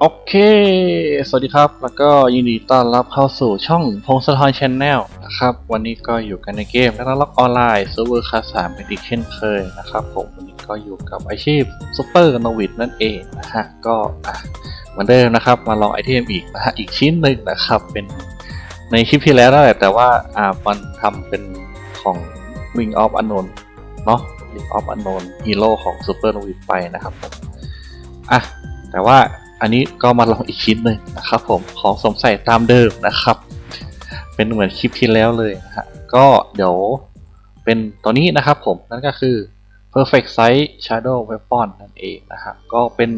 โอเค สวัสดีครับ แล้วก็ยินดีต้อนรับเข้าสู่ช่องพงศธรชแนลนะครับ วันนี้ก็อยู่กันในเกมแล้วก็ล็อกออนไลน์เซิร์ฟเวอร์คลาสสามเป็นอีกเช่นเคยนะครับผมวันนี้ก็อยู่กับอาชีพซูเปอร์โนวิดนั่นเองนะฮะ ก็เหมือนเดิมนะครับ มาลองไอเทมอีกนะฮะ อีกชิ้นหนึ่งนะครับ เป็นในคลิปที่แล้วนั่นแหละ แต่ว่าอ่ามันทำเป็นของ Wing of Unknown เนาะ Wing of Unknown Hero ของซูเปอร์โนวิดไปนะครับอะแต่ว่า อันนี้ก็มาลองอีกชิ้นหนึ่งนะครับผมของสมใส่ตามเดิมนะครับ เป็นเหมือนคลิปที่แล้วเลยนะฮะก็เดี๋ยวเป็นตัวนี้นะครับผมนั่นก็คือ perfect size shadow weapon นั่นเองนะครับก็เป็น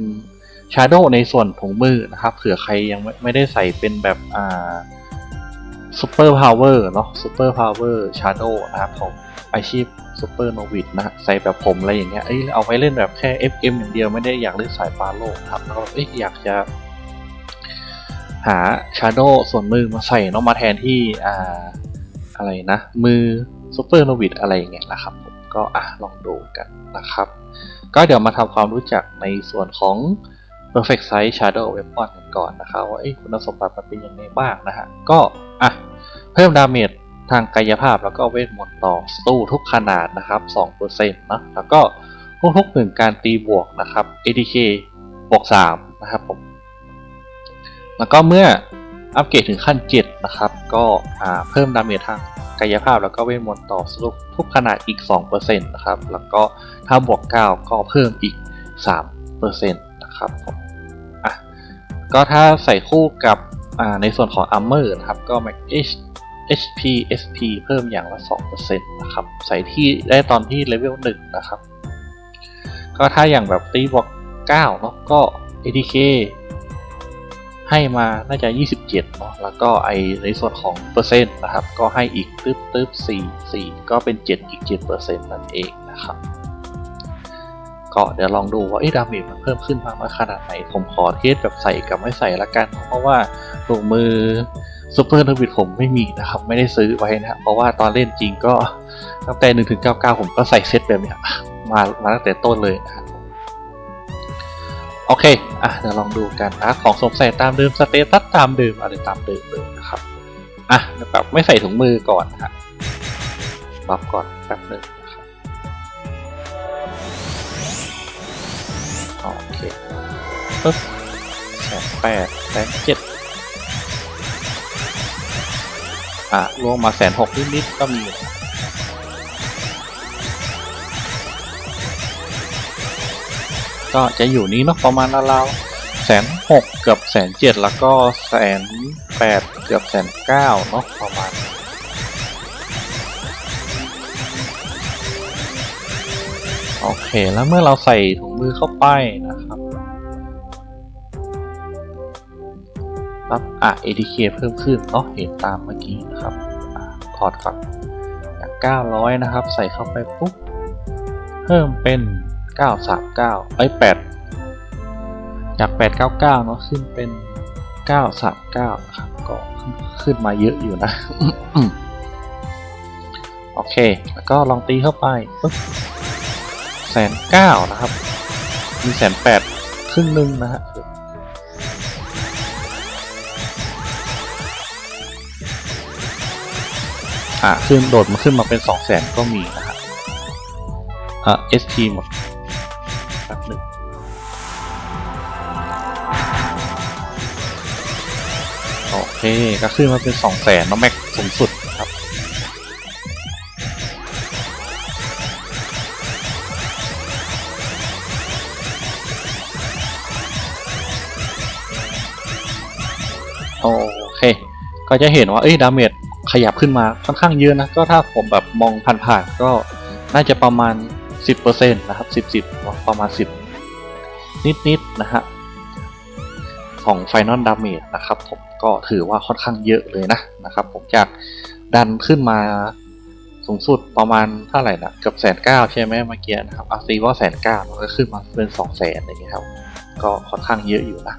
shadow ในส่วนถุงมือนะครับเผื่อใครยังไม่ไม่ได้ใส่เป็นแบบอ่า super power เนาะ super power shadow นะครับของ อาชีพ super novice นะฮะใส่แบบผมอะไรอย่างเงี้ยเอ้ยเอาไว้เล่นแบบแค่ FM อย่างเดียวไม่ได้อยากเล่นสายปาโลกครับแล้วเอ้ยอยากจะ หา shadow ส่วนมือมาใส่เนาะมาแทนที่อ่าอะไรนะ มือ super novice อะไรอย่างเงี้ยนะครับผมก็อะลองดูกันนะครับ ก็เดี๋ยวมาทำความรู้จักในส่วนของ perfect size shadow weapon กันก่อนนะครับว่าเอ้คุณสมบัติมันเป็นยังไงบ้างนะฮะก็อะเพิ่มดาเมจ ทางกายภาพแล้วก็เวทมนต์ต่อสู้ทุกขนาดนะครับ2%นะแล้วก็ทุกๆหนึ่งการตีบวกนะครับ ATK บวก3นะครับผมแล้วก็เมื่ออัปเกรดถึงขั้น 7 นะครับ ก็เพิ่มดาเมจทางกายภาพแล้วก็เวทมนต์ต่อสู้ทุกขนาดอีก 2%นะครับ แล้วก็ถ้าบวก 9 ก็เพิ่มอีก 3%นะครับผมอะก็ถ้าใส่คู่กับในส่วนของ Armor นะครับ ก็ Max H HP SP เพิ่มอย่างละ 2%นะครับ ใส่ที่ได้ตอนที่เลเวล1นะครับ ก็ถ้าอย่างแบบตีบวก9เนาะก็ ATK ให้มาน่าจะ 27เนาะแล้วก็ไอในส่วนของเปอร์เซ็นต์นะครับ ก็ให้อีกตึ๊บตึ๊บ4 4 ก็เป็น 7 อีก 7เปอร์เซ็นต์นั่นเองนะครับ ก็เดี๋ยวลองดูว่าไอ้ดาเมจมันเพิ่มขึ้นมากขนาดไหน ผมขอเทสแบบใส่กับไม่ใส่ละกัน เพราะว่าถุงมือ ซูเปอร์เทอร์บิทผมไม่มีนะครับ ไม่ได้ซื้อไว้นะเพราะว่าตอนเล่นจริงก็ตั้งแต่1ถึง99ผมก็ใส่เซตแบบเนี้ยมามาตั้งแต่ต้นเลยนะโอเค อะเดี๋ยวลองดูกันนะของสวมใส่ตามเดิมสเตตัสตามเดิมอะไรตามเดิมเลยนะครับ อะแบบไม่ใส่ถุงมือก่อนนะฮะรับก่อนแป๊บหนึงนะครับโอเคปึ๊บแสนแปดแสนเจ็ด อะรวมมาแสนหกนิดๆก็มีก็จะอยู่นี้เนาะประมาณราวๆแสนหกเกือบแสนเจ็ดแล้วก็แสนแปดเกือบแสนเก้าเนาะประมาณโอเคแล้วเมื่อเราใส่ถุงมือเข้าไปนะครับ ปั๊บอะ ATK เพิ่มขึ้นเนาะเห็นตามเมื่อกี้นะครับอะถอดก่อนจาก900 นะครับ ใส่เข้าไปปุ๊บ เพิ่มเป็น 939เอ้ย8จาก 899 เนาะขึ้นเป็น 939 นะครับ ก็ขึ้นขึ้นมาเยอะอยู่นะ โอเค แล้วก็ลองตีเข้าไปปุ๊บแสนเก้านะครับ มีแสนแปดครึ่งหนึ่งนะฮะ อะขึ้นโดดมาขึ้นมาเป็นสองแสนก็มีนะฮะอะ SP หมดแป๊บหนึ่งโอเคก็ขึ้นมาเป็นสองแสนนะแม็กสูงสุดนะครับโอเค ก็จะเห็นว่า เอ้ย ดาเมจ ขยับขึ้นมาค่อนข้างเยอะนะ ก็ถ้าผมแบบมองผ่านๆก็น่าจะประมาณ 10%นะครับ10 10ประมาณ 10 นิดๆนะฮะของ Final Damage นะครับผมก็ถือว่าค่อนข้างเยอะเลยนะนะครับผมจากดันขึ้นมาสูงสุดประมาณเท่าไหร่นะเกือบแสนเก้าใช่ไหมเมื่อกี้นะครับเอาตีว่าแสนเก้าก็ขึ้นมาเป็นสองแสนอย่างเงี้ยครับ ก็ค่อนข้างเยอะอยู่นะ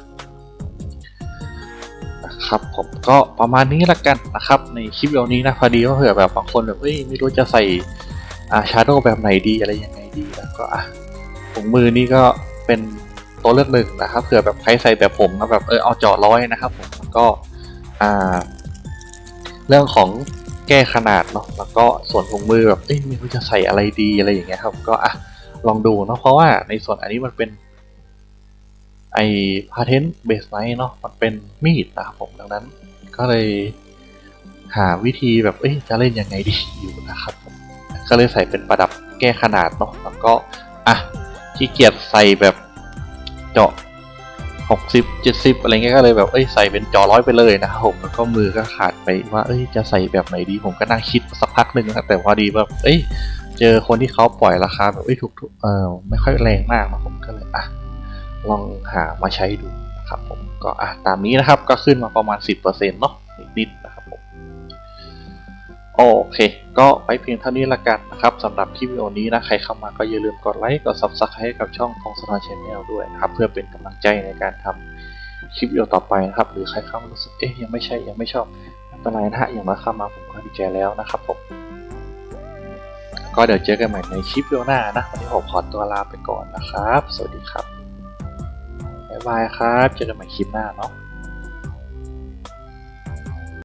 นะครับผมก็ประมาณนี้ละกันนะครับในคลิปวิดีโอนี้นะพอดีว่าเผื่อแบบบางคนแบบเอ้ยไม่รู้จะใส่อ่าชาร์โดแบบไหนดีอะไรยังไงดีแล้วก็อะถุงมือนี่ก็เป็นตัวเลือกหนึ่งนะครับเผื่อแบบใครใส่แบบผมนะแบบเออเอาจาะร้อยนะครับผมแล้วก็อ่า เรื่องของแก้ขนาดเนาะแล้วก็ส่วนถุงมือแบบเอ้ยไม่รู้จะใส่อะไรดีอะไรอย่างเงี้ยครับ ก็อะลองดูเนาะเพราะว่าในส่วนอันนี้มันเป็น ไอพาเทนเบสไนเนาะมันเป็นมีดนะครับผมดังนั้น ก็เลยหาวิธีแบบเอ้ยจะเล่นยังไงดีอยู่นะครับผมก็เลยใส่เป็นประดับแก้ขนาดเนาะแล้วก็อะขี้เกียจใส่แบบเจาะหกสิบเจ็ดสิบอะไรเงี้ยก็เลยแบบเอ้ยใส่เป็นจอร้อยไปเลยนะครับผมแล้วก็มือก็ขาดไปว่าเอ้ยจะใส่แบบไหนดีผมก็นั่งคิดสักพักหนึ่งนะแต่พอดีแบบเอ้ยเจอคนที่เขาปล่อยราคาแบบเอ้ยถูกๆเออไม่ค่อยแรงมากนะผมก็เลยอะ ลองหามาใช้ดูนะครับผมก็อะตามนี้นะครับก็ขึ้นมาประมาณ 10%เนาะนิดๆนะครับผมโอเค ก็ไว้เพียงเท่านี้ละกันนะครับสำหรับคลิปวิดีโอนี้นะใครเข้ามาก็อย่าลืมกดไลค์กด subscribe ให้กับช่องพงศธรชแนลด้วยนะครับเพื่อเป็นกำลังใจในการทำคลิปวิดีโอต่อไปนะครับหรือใครเข้ามารู้สึกเอ๊ยยังไม่ใช่ยังไม่ชอบไม่เป็นไรนะฮะอย่างน้อยเข้ามาผมก็ดีใจแล้วนะครับผมก็เดี๋ยวเจอกันใหม่ในคลิปวิดีโอหน้านะวันนี้ผมขอตัวลาไปก่อนนะครับ สวัสดีครับายบายครับ เจอกันใหม่คลิปหน้าเนาะ